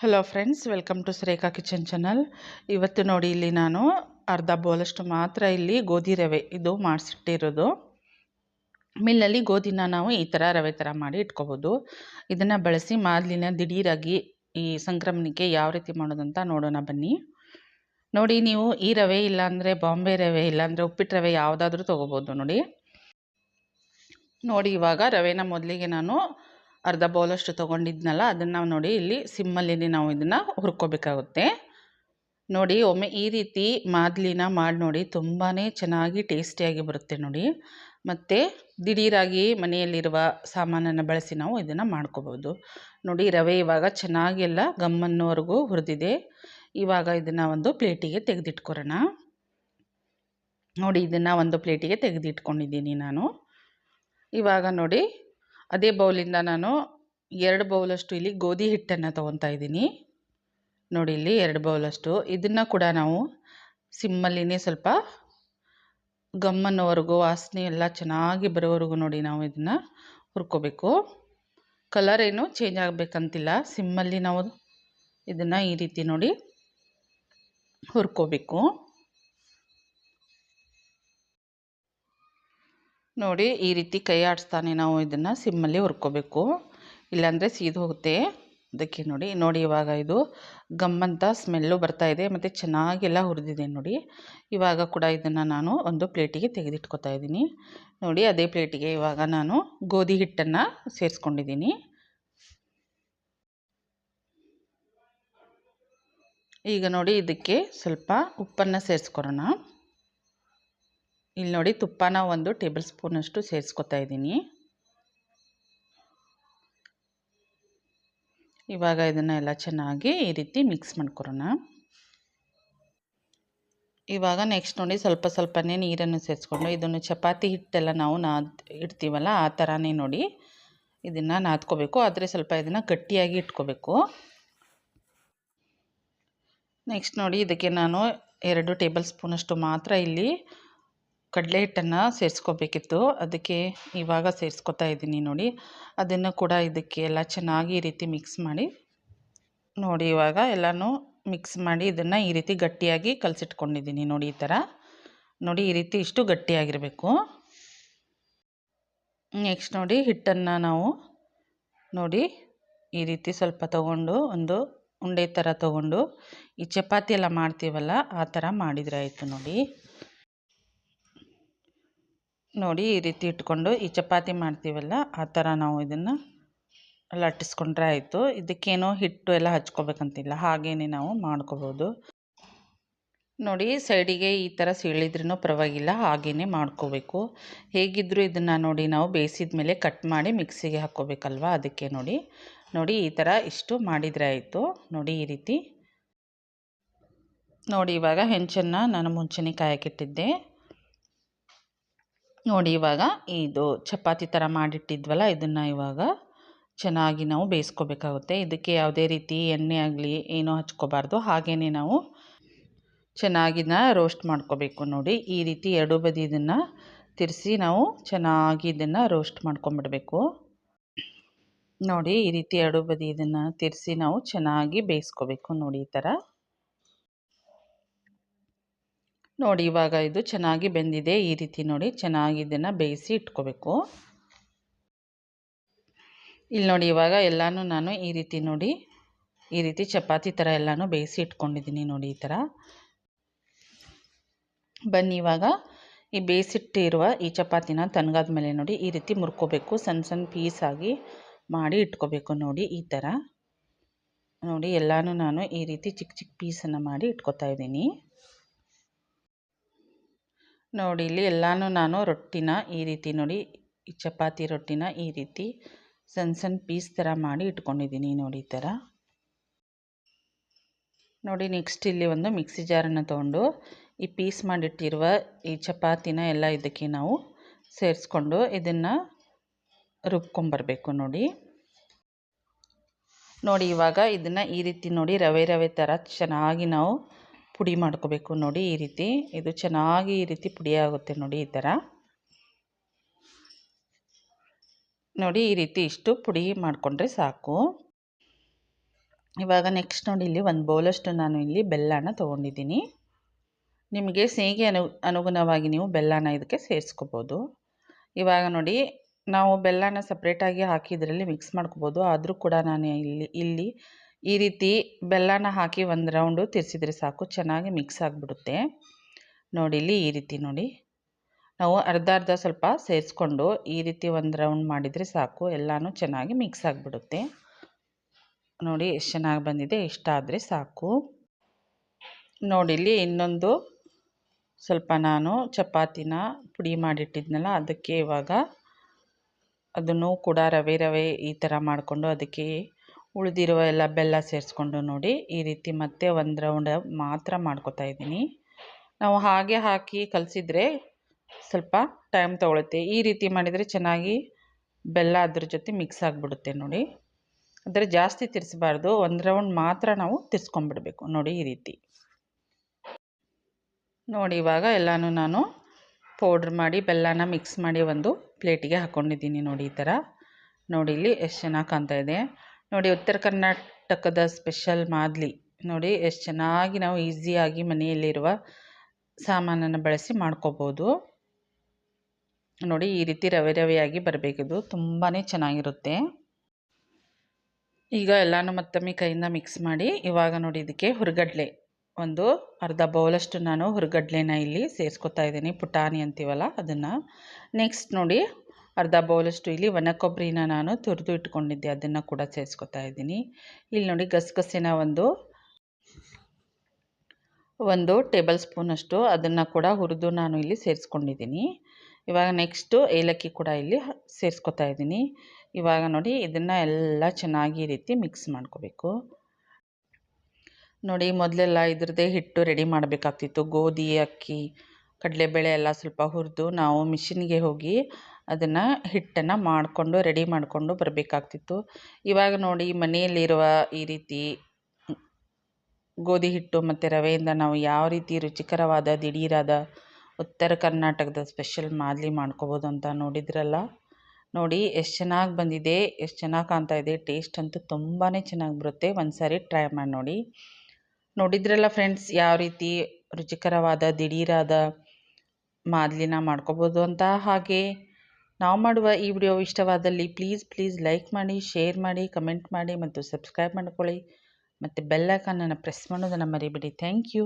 Hello friends welcome to Surekha kitchen channel ಇವತ್ತು ನೋಡಿ ಇಲ್ಲಿ ನಾನು ಅರ್ಧ ಬೌಲಷ್ಟು ಮಾತ್ರ ಇಲ್ಲಿ ಗೋಧಿ ರವೆ ಇದು ಮಾಡಿಸಿಟ್ಟಿರೋದು. ಮಿಲ್ಲಲ್ಲಿ ಗೋಧಿನ ನಾವು ಈ ಥರ ರವೆ ಥರ ಮಾಡಿ ಇಟ್ಕೋಬೋದು. ಇದನ್ನು ಬಳಸಿ ಮಾದಲಿನ ದಿಢೀರಾಗಿ ಈ ಸಂಕ್ರಮಣಕ್ಕೆ ಯಾವ ರೀತಿ ಮಾಡೋದಂತ ನೋಡೋಣ ಬನ್ನಿ. ನೋಡಿ ನೀವು ಈ ರವೆ ಇಲ್ಲಾಂದರೆ ಬಾಂಬೆ ರವೆ ಇಲ್ಲಾಂದರೆ ಉಪ್ಪಿಟ್ಟು ರವೆ ಯಾವುದಾದ್ರೂ ತೊಗೋಬೋದು ನೋಡಿ. ನೋಡಿ ಇವಾಗ ರವೆನ ಮೊದಲಿಗೆ ನಾನು ಅರ್ಧ ಬೌಲಷ್ಟು ತೊಗೊಂಡಿದ್ನಲ್ಲ, ಅದನ್ನು ನೋಡಿ ಇಲ್ಲಿ ಸಿಮ್ಮಲ್ಲಿ ನಾವು ಇದನ್ನು ಹುರ್ಕೋಬೇಕಾಗುತ್ತೆ. ನೋಡಿ, ಒಮ್ಮೆ ಈ ರೀತಿ ಮಾದಲಿನ ಮಾಡಿ ನೋಡಿ ತುಂಬಾ ಚೆನ್ನಾಗಿ ಟೇಸ್ಟಿಯಾಗಿ ಬರುತ್ತೆ ನೋಡಿ. ಮತ್ತು ದಿಢೀರಾಗಿ ಮನೆಯಲ್ಲಿರುವ ಸಾಮಾನನ್ನು ಬಳಸಿ ನಾವು ಇದನ್ನು ಮಾಡ್ಕೋಬೋದು. ನೋಡಿ, ರವೆ ಇವಾಗ ಚೆನ್ನಾಗೆಲ್ಲ ಗಮ್ಮನ್ನೋವರೆಗೂ ಹುರಿದಿದೆ. ಇವಾಗ ಇದನ್ನು ಒಂದು ಪ್ಲೇಟಿಗೆ ತೆಗೆದಿಟ್ಕೊರೋಣ ನೋಡಿ, ಇದನ್ನು ಒಂದು ಪ್ಲೇಟಿಗೆ ತೆಗೆದಿಟ್ಕೊಂಡಿದ್ದೀನಿ ನಾನು. ಇವಾಗ ನೋಡಿ ಅದೇ ಬೌಲಿಂದ ನಾನು ಎರಡು ಬೌಲಷ್ಟು ಇಲ್ಲಿ ಗೋಧಿ ಹಿಟ್ಟನ್ನು ತೊಗೊತಾ ಇದ್ದೀನಿ. ನೋಡಿ ಇಲ್ಲಿ ಎರಡು ಬೌಲಷ್ಟು. ಇದನ್ನು ಕೂಡ ನಾವು ಸಿಮ್ಮಲ್ಲಿನೇ ಸ್ವಲ್ಪ ಗಮ್ಮನ್ನೋವರೆಗೂ ವಾಸನೆ ಎಲ್ಲ ಚೆನ್ನಾಗಿ ಬರೋವರೆಗೂ ನೋಡಿ ನಾವು ಇದನ್ನು ಹುರ್ಕೋಬೇಕು. ಕಲರ್ ಏನು ಚೇಂಜ್ ಆಗಬೇಕಂತಿಲ್ಲ. ಸಿಮ್ಮಲ್ಲಿ ನಾವು ಇದನ್ನು ಈ ರೀತಿ ನೋಡಿ ಹುರ್ಕೋಬೇಕು. ನೋಡಿ ಈ ರೀತಿ ಕೈ ಆಡಿಸ್ತಾನೆ ನಾವು ಇದನ್ನು ಸಿಮ್ಮಲ್ಲಿ ಹುರ್ಕೋಬೇಕು. ಇಲ್ಲಾಂದರೆ ಸೀದು ಹೋಗುತ್ತೆ. ಅದಕ್ಕೆ ನೋಡಿ ನೋಡಿ ಇವಾಗ ಇದು ಗಮ್ಮಂತ ಸ್ಮೆಲ್ಲು ಬರ್ತಾಯಿದೆ ಮತ್ತು ಚೆನ್ನಾಗೆಲ್ಲ ಹುರಿದಿದೆ ನೋಡಿ. ಇವಾಗ ಕೂಡ ಇದನ್ನು ನಾನು ಒಂದು ಪ್ಲೇಟಿಗೆ ತೆಗೆದಿಟ್ಕೊತಾ ಇದ್ದೀನಿ. ನೋಡಿ, ಅದೇ ಪ್ಲೇಟಿಗೆ ಇವಾಗ ನಾನು ಗೋಧಿ ಹಿಟ್ಟನ್ನು ಸೇರಿಸ್ಕೊಂಡಿದ್ದೀನಿ. ಈಗ ನೋಡಿ ಇದಕ್ಕೆ ಸ್ವಲ್ಪ ಉಪ್ಪನ್ನು ಸೇರಿಸ್ಕೊರೋಣ ಇಲ್ಲಿ ನೋಡಿ ತುಪ್ಪನ ಒಂದು ಟೇಬಲ್ ಸ್ಪೂನಷ್ಟು ಸೇರಿಸ್ಕೊತಾ ಇದ್ದೀನಿ. ಇವಾಗ ಇದನ್ನು ಎಲ್ಲ ಚೆನ್ನಾಗಿ ಈ ರೀತಿ ಮಿಕ್ಸ್ ಮಾಡ್ಕೊರೋಣ ಇವಾಗ ನೆಕ್ಸ್ಟ್ ನೋಡಿ ಸ್ವಲ್ಪ ಸ್ವಲ್ಪನೇ ನೀರನ್ನು ಸೇರಿಸ್ಕೊಂಡು ಇದನ್ನು ಚಪಾತಿ ಹಿಟ್ಟೆಲ್ಲ ನಾವು ನಾದ್ ಇಡ್ತೀವಲ್ಲ ಆ ಥರನೇ ನೋಡಿ ಇದನ್ನು ನಾದ್ಕೋಬೇಕು. ಆದರೆ ಸ್ವಲ್ಪ ಇದನ್ನು ಗಟ್ಟಿಯಾಗಿ ಇಟ್ಕೋಬೇಕು. ನೆಕ್ಸ್ಟ್ ನೋಡಿ ಇದಕ್ಕೆ ನಾನು ಎರಡು ಟೇಬಲ್ ಸ್ಪೂನಷ್ಟು ಮಾತ್ರ ಇಲ್ಲಿ ಕಡಲೆ ಹಿಟ್ಟನ್ನು ಸೇರಿಸ್ಕೋಬೇಕಿತ್ತು. ಅದಕ್ಕೆ ಇವಾಗ ಸೇರಿಸ್ಕೊತಾ ಇದ್ದೀನಿ ನೋಡಿ. ಅದನ್ನು ಕೂಡ ಇದಕ್ಕೆ ಎಲ್ಲ ಚೆನ್ನಾಗಿ ಈ ರೀತಿ ಮಿಕ್ಸ್ ಮಾಡಿ. ನೋಡಿ ಇವಾಗ ಎಲ್ಲನೂ ಮಿಕ್ಸ್ ಮಾಡಿ ಇದನ್ನು ಈ ರೀತಿ ಗಟ್ಟಿಯಾಗಿ ಕಲಸಿಟ್ಕೊಂಡಿದ್ದೀನಿ ನೋಡಿ ಈ ಥರ. ನೋಡಿ ಈ ರೀತಿ ಇಷ್ಟು ಗಟ್ಟಿಯಾಗಿರಬೇಕು. ನೆಕ್ಸ್ಟ್ ನೋಡಿ ಹಿಟ್ಟನ್ನು ನಾವು ನೋಡಿ ಈ ರೀತಿ ಸ್ವಲ್ಪ ತಗೊಂಡು ಒಂದು ಉಂಡೆ ಥರ ತಗೊಂಡು ಈ ಚಪಾತಿ ಎಲ್ಲ ಮಾಡ್ತೀವಲ್ಲ ಆ ಥರ ಮಾಡಿದರೆ ಆಯಿತು ನೋಡಿ. ನೋಡಿ ಈ ರೀತಿ ಇಟ್ಕೊಂಡು ಈ ಚಪಾತಿ ಮಾಡ್ತೀವಲ್ಲ, ಆ ಥರ ನಾವು ಇದನ್ನು ಲಟ್ಟಿಸ್ಕೊಂಡ್ರೆ ಆಯಿತು. ಇದಕ್ಕೇನೋ ಹಿಟ್ಟು ಎಲ್ಲ ಹಚ್ಕೋಬೇಕಂತಿಲ್ಲ ಹಾಗೇ ನಾವು ಮಾಡ್ಕೋಬೋದು. ನೋಡಿ ಸೈಡಿಗೆ ಈ ಥರ ಸೀಳಿದ್ರೂ ಪರವಾಗಿಲ್ಲ ಹಾಗೇ ಮಾಡ್ಕೋಬೇಕು. ಹೇಗಿದ್ದರೂ ಇದನ್ನು ನೋಡಿ ನಾವು ಬೇಯಿಸಿದ ಮೇಲೆ ಕಟ್ ಮಾಡಿ ಮಿಕ್ಸಿಗೆ ಹಾಕ್ಕೋಬೇಕಲ್ವ, ಅದಕ್ಕೆ ನೋಡಿ. ನೋಡಿ ಈ ಥರ ಇಷ್ಟು ಮಾಡಿದರೆ ಆಯಿತು. ನೋಡಿ ಈ ರೀತಿ. ನೋಡಿ ಇವಾಗ ಹೆಂಚನ್ನು ನಾನು ಮುಂಚೆನೇ ಕಾಯಕ್ಕಿಟ್ಟಿದ್ದೆ ನೋಡಿ, ಇವಾಗ ಇದು ಚಪಾತಿ ಥರ ಮಾಡಿಟ್ಟಿದ್ವಲ್ಲ, ಇದನ್ನು ಇವಾಗ ಚೆನ್ನಾಗಿ ನಾವು ಬೇಯಿಸ್ಕೋಬೇಕಾಗುತ್ತೆ. ಇದಕ್ಕೆ ಯಾವುದೇ ರೀತಿ ಎಣ್ಣೆ ಆಗಲಿ ಏನೂ ಹಚ್ಕೋಬಾರ್ದು. ಹಾಗೇ ನಾವು ಚೆನ್ನಾಗಿನ ರೋಸ್ಟ್ ಮಾಡ್ಕೋಬೇಕು ನೋಡಿ. ಈ ರೀತಿ ಎರಡು ಬದಿ ಇದನ್ನು ತಿರ್ಸಿ ನಾವು ಚೆನ್ನಾಗಿ ಇದನ್ನು ರೋಸ್ಟ್ ಮಾಡ್ಕೊಂಬಿಡಬೇಕು. ನೋಡಿ, ಈ ರೀತಿ ಎರಡು ಬದಿ ಇದನ್ನು ತಿರ್ಸಿ ನಾವು ಚೆನ್ನಾಗಿ ಬೇಯಿಸ್ಕೋಬೇಕು ನೋಡಿ ಈ ಥರ. ನೋಡಿ, ಇವಾಗ ಇದು ಚೆನ್ನಾಗಿ ಬೆಂದಿದೆ. ಈ ರೀತಿ ನೋಡಿ, ಚೆನ್ನಾಗಿ ಇದನ್ನು ಬೇಯಿಸಿ ಇಟ್ಕೋಬೇಕು. ಇಲ್ಲಿ ನೋಡಿ, ಇವಾಗ ಎಲ್ಲನೂ ನಾನು ಈ ರೀತಿ ನೋಡಿ, ಈ ರೀತಿ ಚಪಾತಿ ಥರ ಎಲ್ಲನೂ ಬೇಯಿಸಿ ಇಟ್ಕೊಂಡಿದ್ದೀನಿ ನೋಡಿ, ಈ ಥರ. ಬನ್ನಿ, ಇವಾಗ ಈ ಬೇಯಿಸಿಟ್ಟಿರುವ ಈ ಚಪಾತಿನ ತಣ್ಣಗಾದ ಮೇಲೆ ನೋಡಿ, ಈ ರೀತಿ ಮುರ್ಕೋಬೇಕು. ಸಣ್ಣ ಸಣ್ಣ ಪೀಸಾಗಿ ಮಾಡಿ ಇಟ್ಕೋಬೇಕು ನೋಡಿ, ಈ ಥರ. ನೋಡಿ, ಎಲ್ಲನೂ ನಾನು ಈ ರೀತಿ ಚಿಕ್ಕ ಚಿಕ್ಕ ಪೀಸನ್ನು ಮಾಡಿ ಇಟ್ಕೋತಾ ಇದ್ದೀನಿ. ನೋಡಿ, ಇಲ್ಲಿ ಎಲ್ಲನೂ ನಾನು ರೊಟ್ಟಿನ ಈ ರೀತಿ ನೋಡಿ, ಈ ಚಪಾತಿ ರೊಟ್ಟಿನ ಈ ರೀತಿ ಸಣ್ಣ ಸಣ್ಣ ಪೀಸ್ ಥರ ಮಾಡಿ ಇಟ್ಕೊಂಡಿದ್ದೀನಿ ನೋಡಿ ಈ ಥರ. ನೋಡಿ ನೆಕ್ಸ್ಟ್ ಇಲ್ಲಿ ಒಂದು ಮಿಕ್ಸಿ ಜಾರನ್ನು ತೊಗೊಂಡು ಈ ಪೀಸ್ ಮಾಡಿಟ್ಟಿರುವ ಈ ಚಪಾತಿನ ಎಲ್ಲ ಇದಕ್ಕೆ ನಾವು ಸೇರಿಸ್ಕೊಂಡು ಇದನ್ನು ರುಬ್ಕೊಂಬರ್ಬೇಕು ನೋಡಿ. ನೋಡಿ, ಇವಾಗ ಇದನ್ನು ಈ ರೀತಿ ನೋಡಿ ರವೆ ರವೆ ಥರ ಚೆನ್ನಾಗಿ ನಾವು ಪುಡಿ ಮಾಡ್ಕೋಬೇಕು ನೋಡಿ ಈ ರೀತಿ. ಇದು ಚೆನ್ನಾಗಿ ಈ ರೀತಿ ಪುಡಿ ಆಗುತ್ತೆ ನೋಡಿ ಈ ಥರ. ನೋಡಿ ಈ ರೀತಿ ಇಷ್ಟು ಪುಡಿ ಮಾಡಿಕೊಂಡ್ರೆ ಸಾಕು. ಇವಾಗ ನೆಕ್ಸ್ಟ್ ನೋಡಿ ಇಲ್ಲಿ ಒಂದು ಬೌಲಷ್ಟು ನಾನು ಇಲ್ಲಿ ಬೆಲ್ಲನ ತೊಗೊಂಡಿದ್ದೀನಿ. ನಿಮಗೆ ಸೇಗೆ ಅನು ಅನುಗುಣವಾಗಿ ನೀವು ಬೆಲ್ಲನ ಇದಕ್ಕೆ ಸೇರಿಸ್ಕೋಬೋದು. ಇವಾಗ ನೋಡಿ ನಾವು ಬೆಲ್ಲನ ಸಪ್ರೇಟಾಗಿ ಹಾಕಿ ಇದರಲ್ಲಿ ಮಿಕ್ಸ್ ಮಾಡ್ಕೋಬೋದು. ಆದರೂ ಕೂಡ ನಾನು ಇಲ್ಲಿ ಇಲ್ಲಿ ಈ ರೀತಿ ಬೆಲ್ಲನ ಹಾಕಿ ಒಂದು ರೌಂಡು ತಿರ್ಸಿದ್ರೆ ಸಾಕು, ಚೆನ್ನಾಗಿ ಮಿಕ್ಸ್ ಆಗಿಬಿಡುತ್ತೆ. ನೋಡಿ, ಇಲ್ಲಿ ಈ ರೀತಿ ನೋಡಿ. ನಾವು ಅರ್ಧ ಅರ್ಧ ಸ್ವಲ್ಪ ಸೇರಿಸ್ಕೊಂಡು ಈ ರೀತಿ ಒಂದು ರೌಂಡ್ ಮಾಡಿದರೆ ಸಾಕು, ಎಲ್ಲನೂ ಚೆನ್ನಾಗಿ ಮಿಕ್ಸ್ ಆಗಿಬಿಡುತ್ತೆ. ನೋಡಿ, ಎಷ್ಟು ಚೆನ್ನಾಗಿ ಬಂದಿದೆ, ಇಷ್ಟ ಆದರೆ ಸಾಕು. ನೋಡಿಲ್ಲಿ ಇನ್ನೊಂದು ಸ್ವಲ್ಪ ನಾನು ಚಪಾತಿನ ಪುಡಿ ಮಾಡಿಟ್ಟಿದ್ನಲ್ಲ, ಅದಕ್ಕೆ ಇವಾಗ ಅದನ್ನು ಕೂಡ ರವೆ ರವೆ ಈ ಥರ ಮಾಡಿಕೊಂಡು ಅದಕ್ಕೆ ಉಳಿದಿರುವ ಎಲ್ಲ ಬೆಲ್ಲ ಸೇರಿಸ್ಕೊಂಡು ನೋಡಿ ಈ ರೀತಿ ಮತ್ತೆ ಒಂದು ರೌಂಡ್ ಮಾತ್ರ ಮಾಡ್ಕೊತಾ ಇದ್ದೀನಿ. ನಾವು ಹಾಗೆ ಹಾಕಿ ಕಲಸಿದ್ರೆ ಸ್ವಲ್ಪ ಟೈಮ್ ತೊಗೊಳುತ್ತೆ. ಈ ರೀತಿ ಮಾಡಿದರೆ ಚೆನ್ನಾಗಿ ಬೆಲ್ಲ ಅದ್ರ ಜೊತೆ ಮಿಕ್ಸ್ ಆಗಿಬಿಡುತ್ತೆ ನೋಡಿ. ಅಂದರೆ ಜಾಸ್ತಿ ತಿರ್ಸ್ಬಾರ್ದು. ಒಂದು ರೌಂಡ್ ಮಾತ್ರ ನಾವು ತಿರ್ಸ್ಕೊಂಡ್ಬಿಡ್ಬೇಕು ನೋಡಿ ಈ ರೀತಿ. ನೋಡಿ ಇವಾಗ ಎಲ್ಲನೂ ನಾನು ಪೌಡ್ರ್ ಮಾಡಿ ಬೆಲ್ಲನ ಮಿಕ್ಸ್ ಮಾಡಿ ಒಂದು ಪ್ಲೇಟಿಗೆ ಹಾಕ್ಕೊಂಡಿದ್ದೀನಿ ನೋಡಿ ಈ ಥರ ನೋಡಿ ಇಲ್ಲಿ ಎಷ್ಟು ಚೆನ್ನಾಗಿ ಕಾಣ್ತಾ ಇದೆ. ನೋಡಿ ಉತ್ತರ ಕರ್ನಾಟಕದ ಸ್ಪೆಷಲ್ ಮಾದಲಿ. ನೋಡಿ ಎಷ್ಟು ಚೆನ್ನಾಗಿ ನಾವು ಈಸಿಯಾಗಿ ಮನೆಯಲ್ಲಿರುವ ಸಾಮಾನನ್ನು ಬಳಸಿ ಮಾಡ್ಕೋಬೋದು. ನೋಡಿ ಈ ರೀತಿ ರವೆ ರವೆಯಾಗಿ ಬರಬೇಕಿದು. ತುಂಬಾ ಚೆನ್ನಾಗಿರುತ್ತೆ. ಈಗ ಎಲ್ಲನೂ ಮತ್ತೊಮ್ಮೆ ಕೈಯಿಂದ ಮಿಕ್ಸ್ ಮಾಡಿ ಇವಾಗ ನೋಡಿ ಇದಕ್ಕೆ ಹುರ್ಗಡ್ಲೆ. ಒಂದು ಅರ್ಧ ಬೌಲಷ್ಟು ನಾನು ಹುರ್ಗಡ್ಲೆನ ಇಲ್ಲಿ ಸೇರಿಸ್ಕೊತಾ ಇದ್ದೀನಿ. ಪುಟಾಣಿ ಅಂತೀವಲ್ಲ ಅದನ್ನು. ನೆಕ್ಸ್ಟ್ ನೋಡಿ ಅರ್ಧ ಬೌಲಷ್ಟು ಇಲ್ಲಿ ಒಣ ಕೊಬ್ಬರಿನ ನಾನು ತುರಿದು ಇಟ್ಕೊಂಡಿದ್ದೆ, ಅದನ್ನು ಕೂಡ ಸೇರಿಸ್ಕೊತಾ ಇದ್ದೀನಿ. ಇಲ್ಲಿ ನೋಡಿ ಗಸಗಸೆನ ಒಂದು ಒಂದು ಟೇಬಲ್ ಸ್ಪೂನಷ್ಟು ಅದನ್ನು ಕೂಡ ಹುರಿದು ನಾನು ಇಲ್ಲಿ ಸೇರಿಸ್ಕೊಂಡಿದ್ದೀನಿ. ಇವಾಗ ನೆಕ್ಸ್ಟು ಏಲಕ್ಕಿ ಕೂಡ ಇಲ್ಲಿ ಸೇರಿಸ್ಕೊತಾ ಇದ್ದೀನಿ. ಇವಾಗ ನೋಡಿ ಇದನ್ನು ಎಲ್ಲ ಚೆನ್ನಾಗಿ ರೀತಿ ಮಿಕ್ಸ್ ಮಾಡ್ಕೋಬೇಕು. ನೋಡಿ ಮೊದಲೆಲ್ಲ ಇದ್ರದ್ದೇ ಹಿಟ್ಟು ರೆಡಿ ಮಾಡಬೇಕಾಗ್ತಿತ್ತು. ಗೋಧಿ, ಅಕ್ಕಿ, ಕಡಲೆಬೇಳೆ ಎಲ್ಲ ಸ್ವಲ್ಪ ಹುರಿದು ನಾವು ಮಿಷಿನ್ಗೆ ಹೋಗಿ ಅದನ್ನು ಹಿಟ್ಟನ್ನು ಮಾಡಿಕೊಂಡು ರೆಡಿ ಮಾಡಿಕೊಂಡು ಬರಬೇಕಾಗ್ತಿತ್ತು. ಇವಾಗ ನೋಡಿ ಮನೆಯಲ್ಲಿರುವ ಈ ರೀತಿ ಗೋಧಿ ಹಿಟ್ಟು ಮತ್ತು ರವೆಯಿಂದ ನಾವು ಯಾವ ರೀತಿ ರುಚಿಕರವಾದ, ದಿಢೀರಾದ ಉತ್ತರ ಕರ್ನಾಟಕದ ಸ್ಪೆಷಲ್ ಮಾದಲಿ ಮಾಡ್ಕೋಬೋದು ಅಂತ ನೋಡಿದ್ರಲ್ಲ? ನೋಡಿ ಎಷ್ಟು ಚೆನ್ನಾಗಿ ಬಂದಿದೆ, ಎಷ್ಟು ಚೆನ್ನಾಗಿ ಕಾಣ್ತಾ ಇದೆ ಟೇಸ್ಟ್ ಅಂತೂ ತುಂಬಾ ಚೆನ್ನಾಗಿ ಬರುತ್ತೆ. ಒಂದು ಸಾರಿ ಟ್ರೈ ಮಾಡಿ ನೋಡಿ. ನೋಡಿದ್ರಲ್ಲ ಫ್ರೆಂಡ್ಸ್ ಯಾವ ರೀತಿ ರುಚಿಕರವಾದ, ದಿಢೀರಾದ ಮಾದಲಿನ ಮಾಡ್ಕೋಬೋದು ಅಂತ ಹಾಗೆ. ನಾವು ಮಾಡುವ ಈ ವಿಡಿಯೋ ಇಷ್ಟವಾದಲ್ಲಿ ಪ್ಲೀಸ್ ಪ್ಲೀಸ್ ಲೈಕ್ ಮಾಡಿ ಶೇರ್ ಮಾಡಿ ಕಮೆಂಟ್ ಮಾಡಿ ಮತ್ತು ಸಬ್ಸ್ಕ್ರೈಬ್ ಮಾಡ್ಕೊಳ್ಳಿ. ಮತ್ತು ಬೆಲ್ಲೈಕನನ್ನು ಪ್ರೆಸ್ ಮಾಡೋದನ್ನು ಮರಿಬೇಡಿ. Thank you